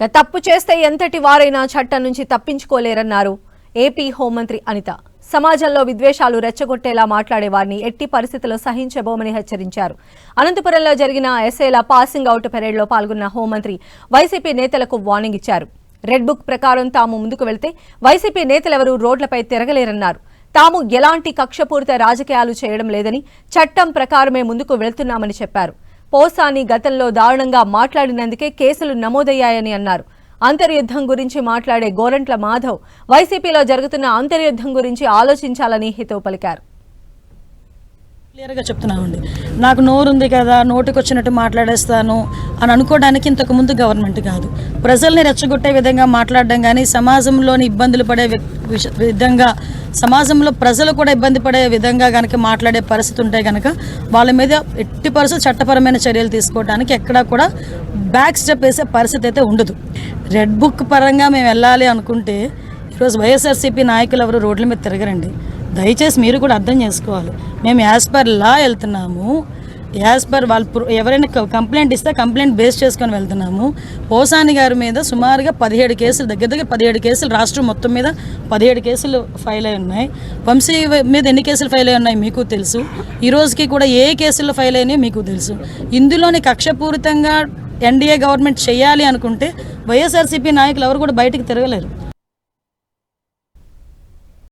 తప్పు చేస్తే ఎంతటి వారైనా చట్టం నుంచి తప్పించుకోలేరన్నారు. ఏపీ హోంమంత్రి అనిత. సమాజంలో విద్వేషాలు రెచ్చగొట్టేలా మాట్లాడే వారిని ఎట్టి పరిస్థితుల్లో సహించబోమని హెచ్చరించారు. అనంతపురంలో జరిగిన ఎస్ఏల పాసింగ్ అవుట్ పెరేడ్లో పాల్గొన్న హోంమంత్రి వైసీపీ నేతలకు వార్నింగ్ ఇచ్చారు. రెడ్ బుక్ ప్రకారం తాము ముందుకు వెళ్తే వైసీపీ నేతలెవరూ రోడ్లపై తిరగలేరన్నారు. తాము ఎలాంటి కక్షపూరిత రాజకీయాలు చేయడం లేదని చట్టం ప్రకారమే ముందుకు వెళ్తున్నామని చెప్పారు. పోసాని గతంలో దారుణంగా మాట్లాడినందుకే కేసులు నమోదయ్యాయని అన్నారు. అంతర్యుద్ధం గురించి మాట్లాడే గోరంట్ల మాధవ్ వైసీపీలో జరుగుతున్న అంతర్యుద్ధం గురించి ఆలోచించాలని హితవు పలికారు. క్లియర్గా చెప్తున్నామండి నాకు నోరు ఉంది కదా నోటికి వచ్చినట్టు మాట్లాడేస్తాను అని అనుకోవడానికి ఇంతకు ముందు గవర్నమెంట్ కాదు. ప్రజల్ని రెచ్చగొట్టే విధంగా మాట్లాడడం కానీ సమాజంలోని ఇబ్బందులు పడే విధంగా సమాజంలో ప్రజలు కూడా ఇబ్బంది పడే విధంగా కనుక మాట్లాడే పరిస్థితి ఉంటే కనుక వాళ్ళ మీద ఎట్టి పరిస్థితి చట్టపరమైన చర్యలు తీసుకోవడానికి ఎక్కడా కూడా బ్యాక్ స్టెప్ వేసే పరిస్థితి అయితే ఉండదు. రెడ్ బుక్ పరంగా మేము వెళ్ళాలి అనుకుంటే ఈరోజు వైఎస్ఆర్సీపీ నాయకులు ఎవరు రోడ్ల మీద తిరగరండి. దయచేసి మీరు కూడా అర్థం చేసుకోవాలి. మేము యాజ్ పర్ లా వెళ్తున్నాము. యాజ్ పర్ వాళ్ళు ఎవరైనా కంప్లైంట్ ఇస్తే కంప్లైంట్ బేస్ చేసుకొని వెళ్తున్నాము. పోసాని గారి మీద సుమారుగా పదిహేడు కేసులు దగ్గర దగ్గర పదిహేడు కేసులు రాష్ట్రం మొత్తం మీద పదిహేడు కేసులు ఫైల్ అయి ఉన్నాయి. వంశీ మీద ఎన్ని కేసులు ఫైల్ అయి ఉన్నాయి మీకు తెలుసు. ఈ రోజుకి కూడా ఏ కేసులు ఫైల్ అయినాయో మీకు తెలుసు. ఇందులోని కక్షపూరితంగా ఎన్డీఏ గవర్నమెంట్ చేయాలి అనుకుంటే వైఎస్ఆర్సీపీ నాయకులు ఎవరు కూడా బయటకు తిరగలేరు.